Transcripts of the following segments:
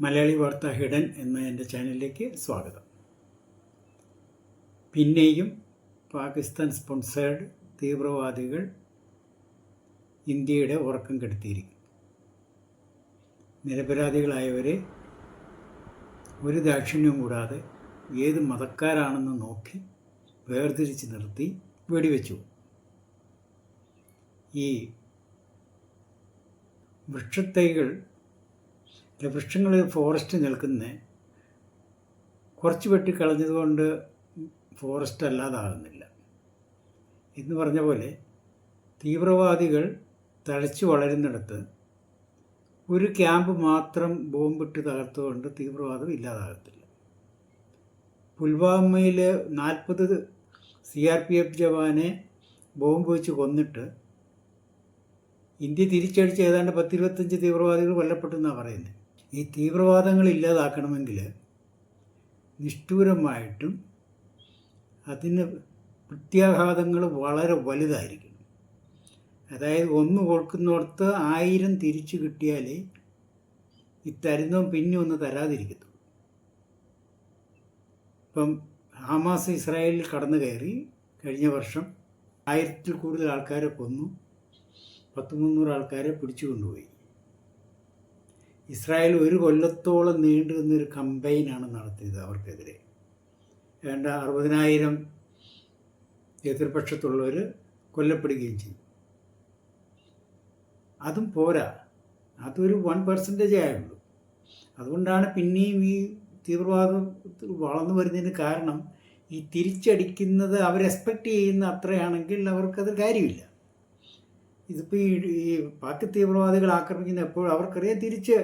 മലയാളി വാർത്ത ഹിഡൻ എന്ന എന്റെ ചാനലിലേക്ക് സ്വാഗതം. പിന്നെയും പാകിസ്ഥാൻ സ്പോൺസേഡ് തീവ്രവാദികൾ ഇന്ത്യയുടെ ഉറക്കം കെടുത്തിയിരിക്കും നിരപരാധികളായവരെ ഒരു ദാക്ഷിണ്യവും കൂടാതെ ഏത് മതക്കാരാണെന്ന് നോക്കി വേർതിരിച്ച് നിർത്തി വെടിവെച്ചു. ഈ വൃക്ഷത്തൈകൾ വൃക്ഷങ്ങൾ ഫോറസ്റ്റ് നിൽക്കുന്ന കുറച്ച് വെട്ടി കളഞ്ഞതുകൊണ്ട് ഫോറസ്റ്റ് അല്ലാതാകുന്നില്ല. എന്ന് പറഞ്ഞ പോലെ തീവ്രവാദികൾ തഴച്ചു വളരുന്നിടത്ത് ഒരു ക്യാമ്പ് മാത്രം ബോംബിട്ട് തകർത്തുകൊണ്ട് തീവ്രവാദം ഇല്ലാതാകത്തില്ല. പുൽവാമയിൽ നാൽപ്പത് സി ആർ പി എഫ് ജവാനെ ബോംബ് വെച്ച് കൊന്നിട്ട് ഇന്ത്യ തിരിച്ചടിച്ച് ഏതാണ്ട് പത്തിരുപത്തഞ്ച് തീവ്രവാദികൾ കൊല്ലപ്പെട്ടെന്നാണ് പറയുന്നത് ഈ തീവ്രവാദങ്ങൾ ഇല്ലാതാക്കണമെങ്കിൽ നിഷ്ഠൂരമായിട്ടും അതിന് പ്രത്യാഘാതങ്ങൾ വളരെ വലുതായിരിക്കണം. അതായത് ഒന്ന് കൊടുക്കുന്നിടത്ത് ആയിരം തിരിച്ചു കിട്ടിയാലേ ഈ തരുന്നവും പിന്നെ ഒന്ന് തരാതിരിക്കത്തുള്ളൂ. ഇപ്പം ഹമാസ് ഇസ്രായേലിൽ കടന്നു കയറി കഴിഞ്ഞ വർഷം ആയിരത്തിൽ കൂടുതൽ ആൾക്കാരെ കൊന്നു പത്ത് മുന്നൂറ് ആൾക്കാരെ പിടിച്ചു കൊണ്ടുപോയി. ഇസ്രായേൽ ഒരു കൊല്ലത്തോളം നീണ്ടു നിന്നൊരു കമ്പയിനാണ് നടത്തിയത് അവർക്കെതിരെ. വേണ്ട അറുപതിനായിരം എതിർപക്ഷത്തുള്ളവർ കൊല്ലപ്പെടുകയും ചെയ്തു. അതും പോരാ. അതൊരു വൺ പെർസെന്റേജേ ആയുള്ളൂ. അതുകൊണ്ടാണ് പിന്നെയും ഈ തീവ്രവാദം വളർന്നു വരുന്നതിന് കാരണം ഈ തിരിച്ചടിക്കുന്നത് അവർ എക്സ്പെക്റ്റ് ചെയ്യുന്ന അത്രയാണെങ്കിൽ അവർക്കത് കാര്യമില്ല. ഇതിപ്പോൾ ഈ ഈ പാക് തീവ്രവാദികൾ ആക്രമിക്കുന്ന എപ്പോഴും അവർക്കറിയാം തിരിച്ച്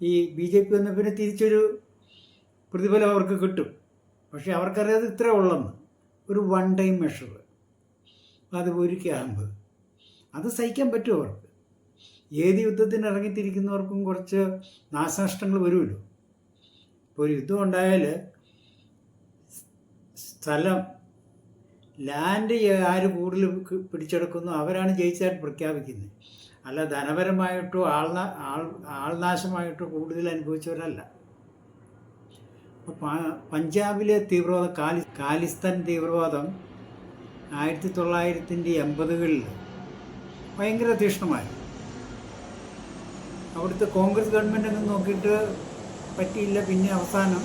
ഈ ബി ജെ പി വന്ന പിന്നെ തിരിച്ചൊരു പ്രതിഫലം അവർക്ക് കിട്ടും. പക്ഷേ അവർക്കറിയാതെ ഇത്ര ഉള്ളെന്ന്. ഒരു വൺ ടൈം മെഷർ അത് ഒരു ക്യാമ്പ് അത് സഹിക്കാൻ പറ്റും അവർക്ക്. ഏത് യുദ്ധത്തിന് ഇറങ്ങിത്തിരിക്കുന്നവർക്കും കുറച്ച് നാശനഷ്ടങ്ങൾ വരുമല്ലോ. ഇപ്പോൾ ഒരു യുദ്ധം ഉണ്ടായാൽ സ്ഥലം ലാൻഡ് ആര് കൂടുതൽ പിടിച്ചെടുക്കുന്നു അവരാണ് ജയിച്ചതായിട്ട് പ്രഖ്യാപിക്കുന്നത്. അല്ല ധനപരമായിട്ടോ ആൾനാ ആൾ ആൾനാശമായിട്ടോ കൂടുതൽ അനുഭവിച്ചവരല്ല. പഞ്ചാബിലെ തീവ്രവാദ കാലി കാലിസ്ഥാൻ തീവ്രവാദം ആയിരത്തി തൊള്ളായിരത്തിന്റെ എൺപതുകളിൽ ഭയങ്കര തീക്ഷ്ണമായി അവിടുത്തെ കോൺഗ്രസ് ഗവൺമെന്റ് അങ്ങ് നോക്കിയിട്ട് പറ്റിയില്ല. പിന്നെ അവസാനം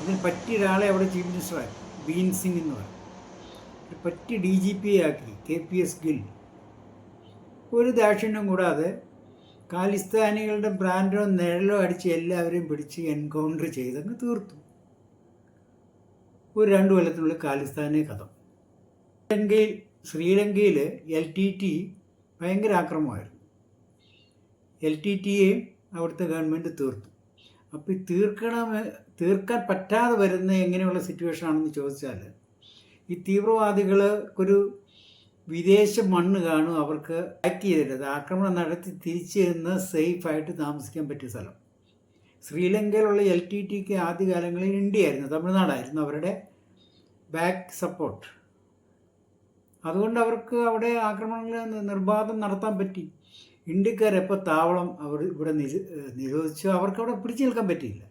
ഇതിന് പറ്റിയ ഒരാളെ അവിടെ ചീഫ് മിനിസ്റ്ററാക്കി ബീൻ സിംഗ് എന്ന് പറയും. പറ്റി ഡി ജി പി ആക്കി കെ പി എസ് ഗിൽ. ഒരു ദാക്ഷിണ്യം കൂടാതെ കാലിസ്ഥാനികളുടെ ബ്രാൻഡോ നിഴലോ അടിച്ച് എല്ലാവരെയും പിടിച്ച് എൻകൗണ്ടർ ചെയ്തങ്ങ് തീർത്തു. ഒരു രണ്ട് കൊല്ലത്തിനുള്ളിൽ കാലിസ്ഥാനെ കഥ. ശ്രീലങ്കയിൽ ശ്രീലങ്കയിൽ എൽ ടി ടി ഭയങ്കര ആക്രമമായിരുന്നു. എൽ ടി ടിയെയും അവിടുത്തെ ഗവൺമെന്റ് തീർത്തു. അപ്പോൾ ഈ തീർക്കണം തീർക്കാൻ പറ്റാതെ വരുന്ന എങ്ങനെയുള്ള സിറ്റുവേഷൻ ആണെന്ന് ചോദിച്ചാൽ ഈ തീവ്രവാദികൾക്കൊരു വിദേശ മണ്ണ് കാണും അവർക്ക് അറ്റാക്ക് ചെയ്തിട്ട് ആക്രമണം നടത്തി തിരിച്ച് ചെന്ന് സേഫായിട്ട് താമസിക്കാൻ പറ്റിയ സ്ഥലം. ശ്രീലങ്കയിലുള്ള എൽ ടി ടിക്ക് ആദ്യകാലങ്ങളിൽ ഇന്ത്യയായിരുന്നു തമിഴ്നാടായിരുന്നു അവരുടെ ബാക്ക് സപ്പോർട്ട് അതുകൊണ്ട് അവർക്ക് അവിടെ ആക്രമണങ്ങൾ നിർബാധം നടത്താൻ പറ്റി. ഇന്ത്യക്കാരെപ്പോൾ താവളം അവർ ഇവിടെ നിരോധിച്ചു? അവർക്ക് അവിടെ പിടിച്ചു നിൽക്കാൻ പറ്റിയില്ല.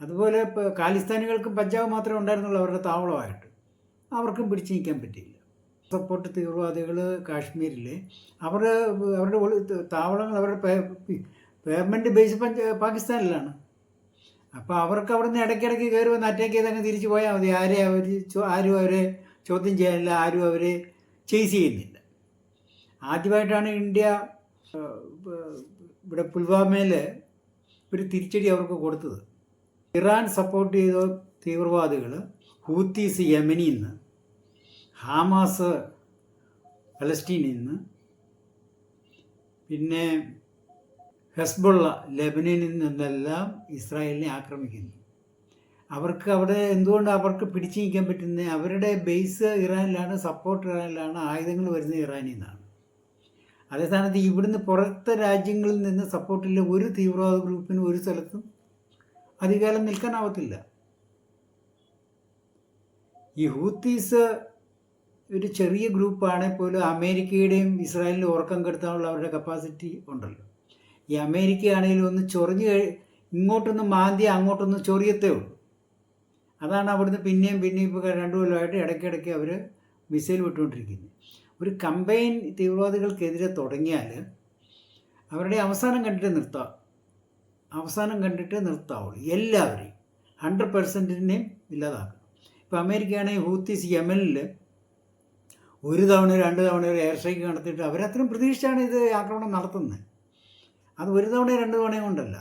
അതുപോലെ ഇപ്പോൾ കാലിസ്ഥാനികൾക്കും പഞ്ചാബ് മാത്രമേ ഉണ്ടായിരുന്നുള്ളൂ അവരുടെ താവളമായിട്ട്. അവർക്കും പിടിച്ചു നിൽക്കാൻ പറ്റിയില്ല. സപ്പോർട്ട് തീവ്രവാദികൾ കാശ്മീരിൽ അവർ അവരുടെ താവളങ്ങൾ അവരുടെ പേർമെന്റ് ബേസ് പഞ്ച പാകിസ്ഥാനിലാണ്. അപ്പോൾ അവർക്ക് അവിടെ നിന്ന് ഇടയ്ക്കിടയ്ക്ക് കയറി വന്ന് അറ്റാക്ക് ചെയ്ത് അങ്ങ് തിരിച്ചു പോയാൽ മതി. ആരെ അവർ ആരും അവരെ ചോദ്യം ചെയ്യാനില്ല ആരും അവരെ ചേസ് ചെയ്യുന്നില്ല. ആദ്യമായിട്ടാണ് ഇന്ത്യ ഇവിടെ പുൽവാമയിൽ ഒരു തിരിച്ചടി അവർക്ക് കൊടുത്തത്. ഇറാൻ സപ്പോർട്ട് ചെയ്ത തീവ്രവാദികൾ ഹൂത്തീസ് യമനിൽ നിന്ന് ഹാമാസ് പലസ്റ്റീനിൽ നിന്ന് പിന്നെ ഹെസ്ബുള്ള ലെബനിൽ നിന്നെല്ലാം ഇസ്രായേലിനെ ആക്രമിക്കുന്നു. അവർക്ക് അവിടെ എന്തുകൊണ്ട് അവർക്ക് പിടിച്ചു നിൽക്കാൻ പറ്റുന്നത്? അവരുടെ ബേസ് ഇറാനിലാണ് സപ്പോർട്ട് ഇറാനിലാണ് ആയുധങ്ങൾ വരുന്നത് ഇറാനിൽ നിന്നാണ്. അതേ സ്ഥാനത്ത് ഇവിടുന്ന് പുറത്തെ രാജ്യങ്ങളിൽ നിന്ന് സപ്പോർട്ടില്ല ഒരു തീവ്രവാദ ഗ്രൂപ്പിന് ഒരു സ്ഥലത്തും അധികാരം നിൽക്കാനാവത്തില്ല. ഈ ഹൂത്തീസ് ഒരു ചെറിയ ഗ്രൂപ്പാണെങ്കിൽ പോലും അമേരിക്കയുടെയും ഇസ്രായേലിന്റെ ഉറക്കം കെടുത്താനുള്ള അവരുടെ കപ്പാസിറ്റി ഉണ്ടല്ലോ. ഈ അമേരിക്കയാണെങ്കിലും ഒന്ന് ചൊറിഞ്ഞ് ഇങ്ങോട്ടൊന്ന് മാന്തി അങ്ങോട്ടൊന്ന് ചൊറിയത്തേ ഉള്ളൂ. അതാണ് അവിടുന്ന് പിന്നെയും പിന്നെയും ഇപ്പോൾ രണ്ടു കൊല്ലമായിട്ട് ഇടയ്ക്കിടയ്ക്ക് അവർ മിസൈൽ വിട്ടുകൊണ്ടിരിക്കുന്നത്. ഒരു കമ്പയിൻ തീവ്രവാദികൾക്കെതിരെ തുടങ്ങിയാൽ അവരുടെ അവസാനം കണ്ടിട്ട് നിർത്താം. അവസാനം കണ്ടിട്ട് നിർത്താവുള്ളൂ. എല്ലാവരെയും ഹൺഡ്രഡ് പെർസെന്റിനെയും ഇല്ലാതാക്കണം ഇപ്പോൾ അമേരിക്കയാണെങ്കിൽ ഹൂത്തിസ് യമനിൽ ഒരു തവണ രണ്ട് തവണ ഒരു എയർ സ്ട്രൈക്ക് നടത്തിയിട്ട് അവരത്രയും പ്രതീക്ഷിച്ചാണ് ഇത് ആക്രമണം നടത്തുന്നത്. അത് ഒരു തവണ രണ്ട് തവണയും കൊണ്ടല്ല.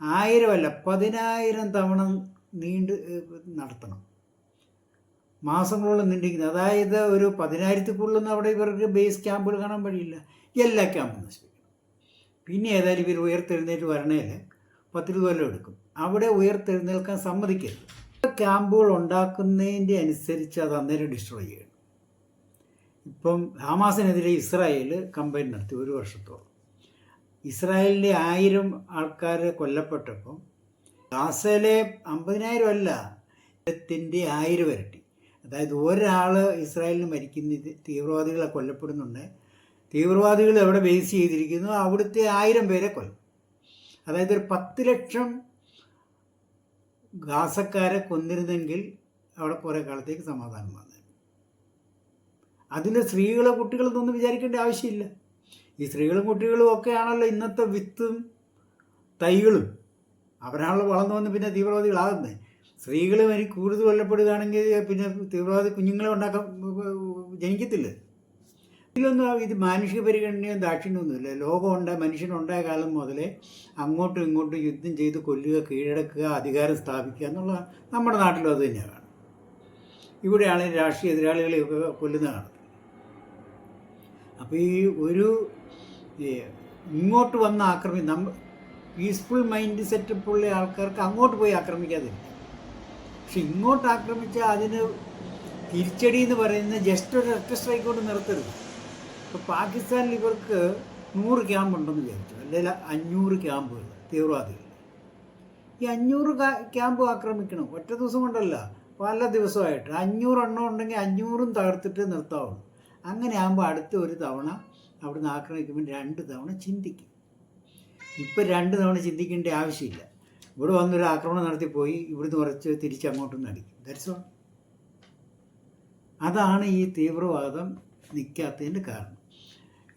ആയിരമല്ല പതിനായിരം തവണ നീണ്ട് നടത്തണം. മാസങ്ങളോളം നീണ്ടിരിക്കുന്നത് അതായത് ഒരു പതിനായിരത്തിൽ കൂടുതലൊന്നും അവിടെ ഇവർക്ക് ബേസ് ക്യാമ്പുകൾ കാണാൻ വഴിയില്ല. എല്ലാ ക്യാമ്പും നശിപ്പിക്കും. പിന്നെ ഏതായാലും ഇവർ ഉയർത്തെഴുന്നേറ്റ് വരണേൽ പത്തിരുപത് കൊല്ലം എടുക്കും. അവിടെ ഉയർത്തെഴുന്നേൽക്കാൻ സമ്മതിക്കരുത്. ക്യാമ്പുകൾ ഉണ്ടാക്കുന്നതിന്റെ അനുസരിച്ച് അത് അന്നേരം ഡിസ്ട്രോയ് ചെയ്യണം. ഇപ്പം ഹമാസിനെതിരെ ഇസ്രായേൽ കമ്പയിൻ നടത്തി ഒരു വർഷത്തോളം. ഇസ്രായേലിന്റെ ആയിരം ആൾക്കാർ കൊല്ലപ്പെട്ടപ്പം ഗാസയിലെ അമ്പതിനായിരം അല്ല ത്തിന്റെ ആയിരം ഇരട്ടി. അതായത് ഒരാൾ ഇസ്രായേലിന് മരിക്കുന്ന തീവ്രവാദികളെ കൊല്ലപ്പെടുന്നുണ്ട്. തീവ്രവാദികൾ എവിടെ ബേസ് ചെയ്തിരിക്കുന്നു? അവിടുത്തെ ആയിരം പേരെ കൊല്ലും. അതായത് ഒരു പത്ത് ലക്ഷം ഗാസക്കാരെ കൊന്നിരുന്നെങ്കിൽ അവിടെ കുറേ കാലത്തേക്ക് സമാധാനം വന്നു. അതിന്റെ സ്ത്രീകളെ കുട്ടികളെന്നൊന്നും വിചാരിക്കേണ്ട ആവശ്യമില്ല. ഈ സ്ത്രീകളും കുട്ടികളും ഒക്കെ ആണല്ലോ ഇന്നത്തെ വിത്തും തൈകളും. അവരാണല്ലോ വളർന്നു വന്ന് പിന്നെ തീവ്രവാദികളാകുന്നത്. സ്ത്രീകൾ വരി കൂടുതൽ കൊല്ലപ്പെടുകയാണെങ്കിൽ പിന്നെ തീവ്രവാദി കുഞ്ഞുങ്ങളെ ഉണ്ടാക്കാൻ ജനിക്കത്തില്ല? ഇതിലൊന്നും ഇത് മാനുഷിക പരിഗണനയോ ദാക്ഷിണ്യമൊന്നുമില്ല. ലോകം ഉണ്ടായ മനുഷ്യനുണ്ടായ കാലം മുതലേ അങ്ങോട്ടും ഇങ്ങോട്ടും യുദ്ധം ചെയ്ത് കൊല്ലുക കീഴടക്കുക അധികാരം സ്ഥാപിക്കുക എന്നുള്ള നമ്മുടെ നാട്ടിലും അത് തന്നെയാണ്. ഇവിടെയാണ് രാഷ്ട്രീയ എതിരാളികളെയൊക്കെ കൊല്ലുന്ന കാണുന്നത് അപ്പോൾ ഈ ഒരു ഇങ്ങോട്ട് വന്ന ആക്രമി നമ്മ പീസ്ഫുൾ മൈൻഡ് സെറ്റപ്പുള്ള ആൾക്കാർക്ക് അങ്ങോട്ട് പോയി ആക്രമിക്കാതിരിക്കും പക്ഷെ ഇങ്ങോട്ട് ആക്രമിച്ച അതിന് തിരിച്ചടി എന്ന് പറയുന്നത് ജസ്റ്റ് ഒരു ഒറ്റ സ്ട്രൈക്ക് കൊണ്ട് നിർത്തരുത്. ഇപ്പോൾ പാകിസ്ഥാനിൽ ഇവർക്ക് നൂറ് ക്യാമ്പ് ഉണ്ടെന്ന് വിചാരിച്ചു. അല്ലെങ്കിൽ അഞ്ഞൂറ് ക്യാമ്പുകൾ തീവ്രവാദികൾ. ഈ അഞ്ഞൂറ് ക്യാമ്പ് ആക്രമിക്കണം. ഒറ്റ ദിവസം കൊണ്ടല്ല പല ദിവസമായിട്ട്. അഞ്ഞൂറ് എണ്ണം ഉണ്ടെങ്കിൽ അഞ്ഞൂറും തകർത്തിട്ട് നിർത്താവുള്ളൂ. അങ്ങനെ ആകുമ്പോൾ അടുത്ത ഒരു തവണ അവിടുന്ന് ആക്രമിക്കുമ്പോൾ രണ്ട് തവണ ചിന്തിക്കും. ഇപ്പം രണ്ട് തവണ ചിന്തിക്കേണ്ട ആവശ്യമില്ല. ഇവിടെ വന്നൊരു ആക്രമണം നടത്തി പോയി ഇവിടുന്ന് കുറച്ച് തിരിച്ച് അങ്ങോട്ടും അടിക്കും ദാറ്റ്സ് ഓൾ അതാണ് ഈ തീവ്രവാദം നിൽക്കാത്തതിന്റെ കാരണം.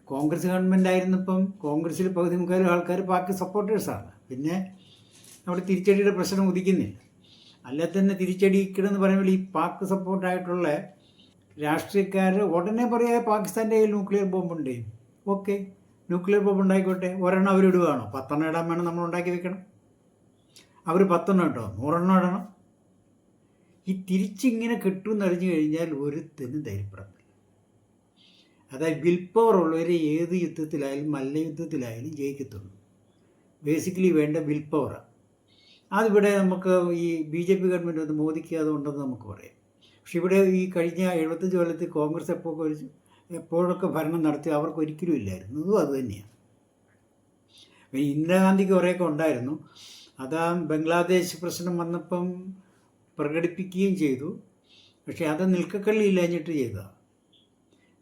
കോൺഗ്രസ് ഗവൺമെന്റ് ആയിരുന്നപ്പം കോൺഗ്രസ്സിൽ പകുതി മുക്കാലും ആൾക്കാർ പാർട്ടി സപ്പോർട്ടേഴ്സാണ് പിന്നെ അവിടെ തിരിച്ചടിയുടെ പ്രശ്നം ഉദിക്കുന്നില്ല. അല്ലെ തന്നെ തിരിച്ചടിക്കണമെന്ന് പറയുമ്പോൾ ഈ പാക്ക് സപ്പോർട്ടായിട്ടുള്ള രാഷ്ട്രീയക്കാർ ഉടനെ പറയാ പാകിസ്ഥാന്റെ കയ്യിൽ ന്യൂക്ലിയർ ബോംബുണ്ട് ഓക്കെ ന്യൂക്ലിയർ ബോംബ് ഉണ്ടായിക്കോട്ടെ. ഒരെണ്ണം അവരിടുകയാണോ പത്തെണ്ണം ഇടാൻ വേണം നമ്മൾ ഉണ്ടാക്കി വെക്കണം. അവർ പത്തെണ്ണം ഇട്ടോ നൂറെണ്ണം ഇടണം. ഈ തിരിച്ചിങ്ങനെ കിട്ടുമെന്ന് അറിഞ്ഞു കഴിഞ്ഞാൽ ഒരുത്തിനും ധൈര്യപ്പെടത്തില്ല. അതായത് വിൽ പവർ ഉള്ളവർ ഏത് യുദ്ധത്തിലായാലും മല്ലയുദ്ധത്തിലായാലും ജയിക്കത്തുള്ളൂ. ബേസിക്കലി വേണ്ട വിൽ പവറാണ് അതിവിടെ നമുക്ക് ഈ ബി ജെ പി ഗവൺമെന്റ് ഒന്ന് മോദിക്ക് അതുണ്ടെന്ന് നമുക്ക് പറയാം. പക്ഷെ ഇവിടെ ഈ കഴിഞ്ഞ എഴുപത്തഞ്ച് കൊല്ലത്തിൽ കോൺഗ്രസ് എപ്പോൾ എപ്പോഴൊക്കെ ഭരണം നടത്തി അവർക്ക് ഒരിക്കലും ഇല്ലായിരുന്നു. അതും അതുതന്നെയാണ് ഇന്ദിരാഗാന്ധിക്ക് കുറേയൊക്കെ ഉണ്ടായിരുന്നു. അതാ ബംഗ്ലാദേശ് പ്രശ്നം വന്നപ്പം പ്രകടിപ്പിക്കുകയും ചെയ്തു. പക്ഷേ അത് നിൽക്കക്കള്ളി ഇല്ലാഞ്ഞിട്ട് ചെയ്തതാണ്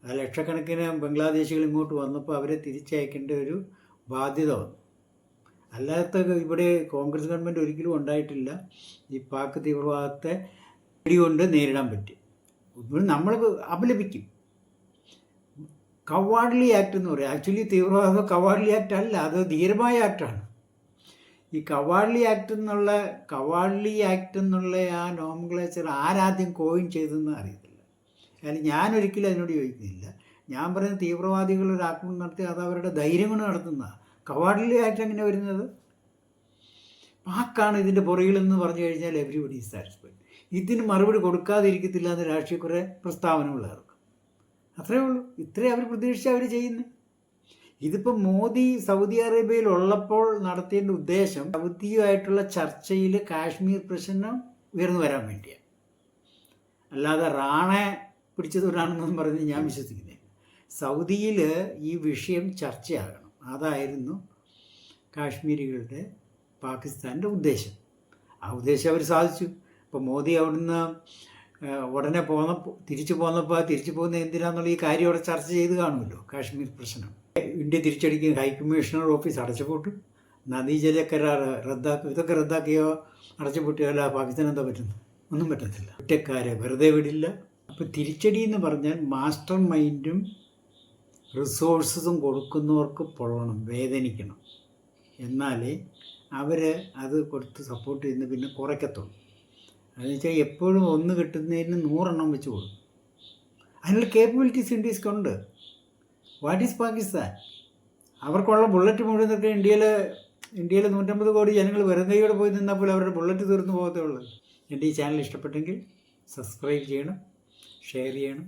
ആ ലക്ഷക്കണക്കിന് ബംഗ്ലാദേശികൾ ഇങ്ങോട്ട് വന്നപ്പോൾ അവരെ തിരിച്ചയക്കേണ്ട ഒരു ബാധ്യത വന്നു. അല്ലാത്ത ഇവിടെ കോൺഗ്രസ് ഗവൺമെന്റ് ഒരിക്കലും ഉണ്ടായിട്ടില്ല. ഈ പാക് തീവ്രവാദത്തെ പിടികൊണ്ട് നേരിടാൻ പറ്റും. നമ്മൾ അപലപിക്കും. കവാഡ്ലി ആക്ട് എന്ന് പറയും. ആക്ച്വലി തീവ്രവാദം കവാഡ്ലി ആക്ട് അല്ല അത് ധീരമായ ആക്ടാണ്. ഈ കവാഡ്ലി ആക്ട് എന്നുള്ള കവാഡ്ലി ആക്ട് എന്നുള്ള ആ നോമക്ലേച്ചർ ആരാദ്യം കോയിൻ ചെയ്തെന്ന് അറിയത്തില്ല. അതിൽ ഞാനൊരിക്കലും അതിനോട് ചോദിക്കുന്നില്ല ഞാൻ പറയുന്ന തീവ്രവാദികൾ ഒരു ആക്രമണം നടത്തി അത് അവരുടെ ധൈര്യം കൊണ്ട് നടത്തുന്ന കവാഡ്ലി ആക്ട് എങ്ങനെ വരുന്നത്? പാക്കാണ് ഇതിന്റെ പുറകിലെന്ന് പറഞ്ഞു കഴിഞ്ഞാൽ എവരിബഡി സാറ്റിസ്ഫൈഡ് ഇതിന് മറുപടി കൊടുക്കാതിരിക്കത്തില്ല എന്ന് രാഷ്ട്രീയ കുറേ പ്രസ്താവനകൾ ഇറക്കും അത്രേ ഉള്ളൂ. ഇത്രേ അവർ പ്രതീക്ഷിച്ച് അവർ ചെയ്യുന്നത് ഇതിപ്പോൾ മോദി സൗദി അറേബ്യയിൽ ഉള്ളപ്പോൾ നടത്തേണ്ട ഉദ്ദേശം സൗദിയുമായിട്ടുള്ള ചർച്ചയിൽ കാശ്മീർ പ്രശ്നം ഉയർന്നു വരാൻ വേണ്ടിയാണ് അല്ലാതെ റാണെ പിടിച്ചതുകൊണ്ടാണെന്നൊന്നും പറഞ്ഞ് ഞാൻ വിശ്വസിക്കുന്നില്ല. സൗദിയിൽ ഈ വിഷയം ചർച്ചയാകണം. അതായിരുന്നു കാശ്മീരികളുടെ പാകിസ്ഥാന്റെ ഉദ്ദേശം. ആ ഉദ്ദേശം അവർ സാധിച്ചു. ഇപ്പോൾ മോദി അവിടുന്ന് ഉടനെ പോന്ന തിരിച്ചു പോന്നപ്പോൾ തിരിച്ചു പോകുന്ന എന്തിനാന്നുള്ള ഈ കാര്യം അവിടെ ചർച്ച ചെയ്ത് കാണുമല്ലോ കാശ്മീർ പ്രശ്നം. ഇന്ത്യ തിരിച്ചടിക്കും ഹൈക്കമ്മീഷണർ ഓഫീസ് അടച്ചുപൂട്ടും. നദീജല കരാർ റദ്ദാക്കും ഇതൊക്കെ റദ്ദാക്കിയോ? അടച്ചുപൂട്ടിയല്ല പാകിസ്ഥാൻ എന്താ പറ്റുന്നത്? ഒന്നും പറ്റത്തില്ല. കുറ്റക്കാരെ വെറുതെ വിടില്ല. അപ്പോൾ തിരിച്ചടി എന്ന് പറഞ്ഞാൽ മാസ്റ്റർ മൈൻഡും റിസോഴ്സസും കൊടുക്കുന്നവർക്ക് പൊള്ളണം വേദനിക്കണം. എന്നാലേ അവർ അത് കൊടുത്ത് സപ്പോർട്ട് ചെയ്യുന്ന പിന്നെ കുറയ്ക്കത്തുള്ളൂ. അതെന്ന് വെച്ചാൽ എപ്പോഴും ഒന്ന് കിട്ടുന്നതിന് നൂറെണ്ണം വെച്ച് കൊടുക്കും. അതിനുള്ള കേപ്പബിലിറ്റീസ് ഇൻഡീസ്ക്കുണ്ട് വാട്ട് ഈസ് പാകിസ്ഥാൻ അവർക്കുള്ള ബുള്ളറ്റ് മുഴുവനൊക്കെ ഇന്ത്യയിൽ ഇന്ത്യയിൽ നൂറ്റമ്പത് കോടി ജനങ്ങൾ വെറുതെയോടെ പോയി നിന്നാൽ പോലും അവരുടെ ബുള്ളറ്റ് തീർന്നു പോകത്തേ ഉള്ളൂ. എന്റെ ഈ ചാനൽ ഇഷ്ടപ്പെട്ടെങ്കിൽ സബ്സ്ക്രൈബ് ചെയ്യണം ഷെയർ ചെയ്യണം.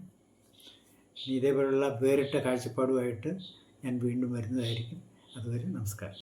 ഇതേപോലുള്ള വേറിട്ട കാഴ്ചപ്പാടുമായിട്ട് ഞാൻ വീണ്ടും വരുന്നതായിരിക്കും. അതുവരെ നമസ്കാരം.